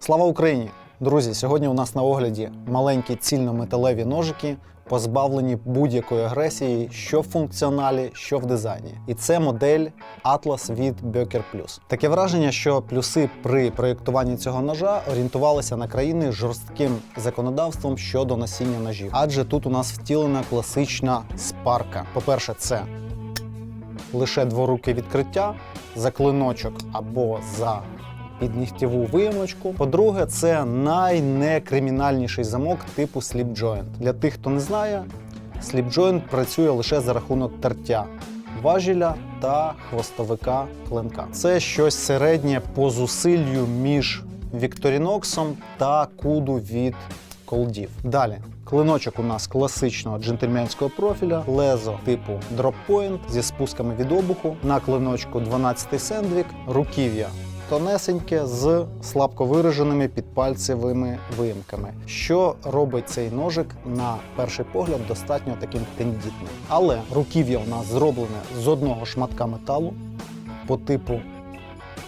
Слава Україні! Друзі, сьогодні у нас на огляді маленькі цільнометалеві ножики, позбавлені будь-якої агресії, що в функціоналі, що в дизайні. І це модель Atlas від Böker Plus. Таке враження, що плюси при проєктуванні цього ножа орієнтувалися на країни з жорстким законодавством щодо носіння ножів. Адже тут у нас втілена класична спарка. По-перше, це лише дворуке відкриття за клиночок або за піднігтєву виямочку. По-друге, це найнекримінальніший замок типу Slip Joint. Для тих, хто не знає, Slip Joint працює лише за рахунок тертя. Важіля та хвостовика клинка. Це щось середнє по зусиллю між Вікторіноксом та куду від колдів. Далі клиночок у нас класичного джентльменського профіля, лезо типу Point зі спусками від обуху. На клиночку 12 сендвік, руків'я тонесеньке з слабко вираженими підпальцевими виїмками, що робить цей ножик на перший погляд достатньо таким тендітним. Але руків'я у нас зроблене з одного шматка металу по типу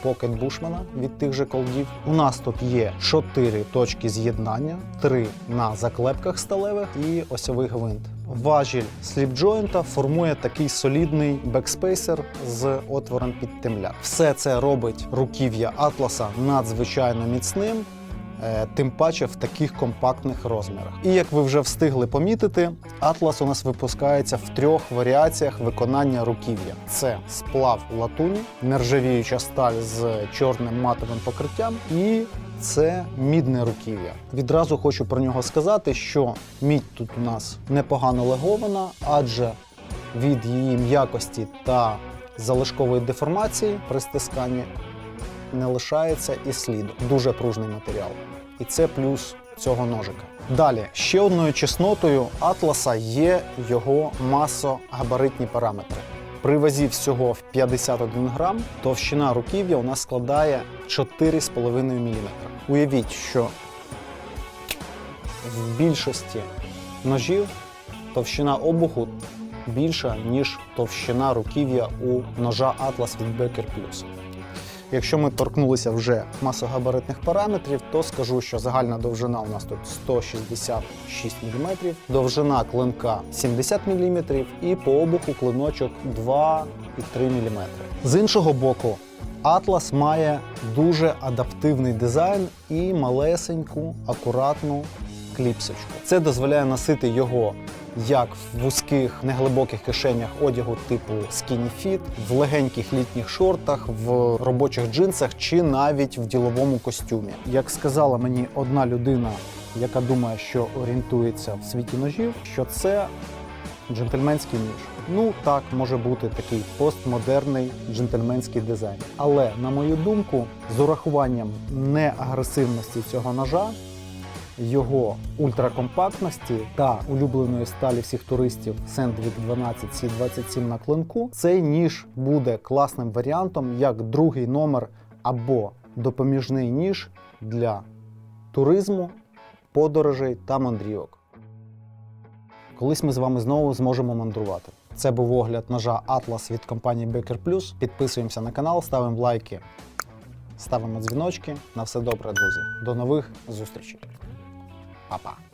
Pocket Бушмана від тих же колдів. У нас тут є 4 точки з'єднання, 3 на заклепках сталевих і осьовий гвинт. Важіль сліпджойнта формує такий солідний бекспейсер з отвором під темляк. Все це робить руків'я Атласа надзвичайно міцним. Е, Тим паче в таких компактних розмірах. І як ви вже встигли помітити, Атлас у нас випускається в трьох варіаціях виконання руків'я: це сплав латуні, нержавіюча сталь з чорним матовим покриттям, і це мідне руків'я. Відразу хочу про нього сказати, що мідь тут у нас непогано легована, адже від її м'якості та залишкової деформації при стисканні не лишається і сліду. Дуже пружний матеріал. І це плюс цього ножика. Далі, ще одною чеснотою Атласа є його масогабаритні параметри. При вазі всього в 51 грам товщина руків'я у нас складає 4,5 мм. Уявіть, що в більшості ножів товщина обуху більша, ніж товщина руків'я у ножа Atlas від Becker Plus. Якщо ми торкнулися вже масогабаритних параметрів, то скажу, що загальна довжина у нас тут 166 мм, довжина клинка 70 мм і по обуху клиночок 2,3 мм. З іншого боку, Atlas має дуже адаптивний дизайн і малесеньку, акуратну кліпсочку. Це дозволяє носити його як в вузьких неглибоких кишенях одягу типу Fit, в легеньких літніх шортах, в робочих джинсах чи навіть в діловому костюмі. Як сказала мені одна людина, яка думає, що орієнтується в світі ножів, що це джентльменський ніж. Ну так, може бути такий постмодерний джентльменський дизайн. Але на мою думку, з урахуванням неагресивності цього ножа, його ультракомпактності та улюбленої сталі всіх туристів Sandvik 12 C27 на клинку, цей ніж буде класним варіантом як другий номер або допоміжний ніж для туризму, подорожей та мандрівок. Колись ми з вами знову зможемо мандрувати. Це був огляд ножа Atlas від компанії Becker Plus. Підписуємося на канал, ставимо лайки, ставимо дзвіночки. На все добре, друзі. До нових зустрічей. papá.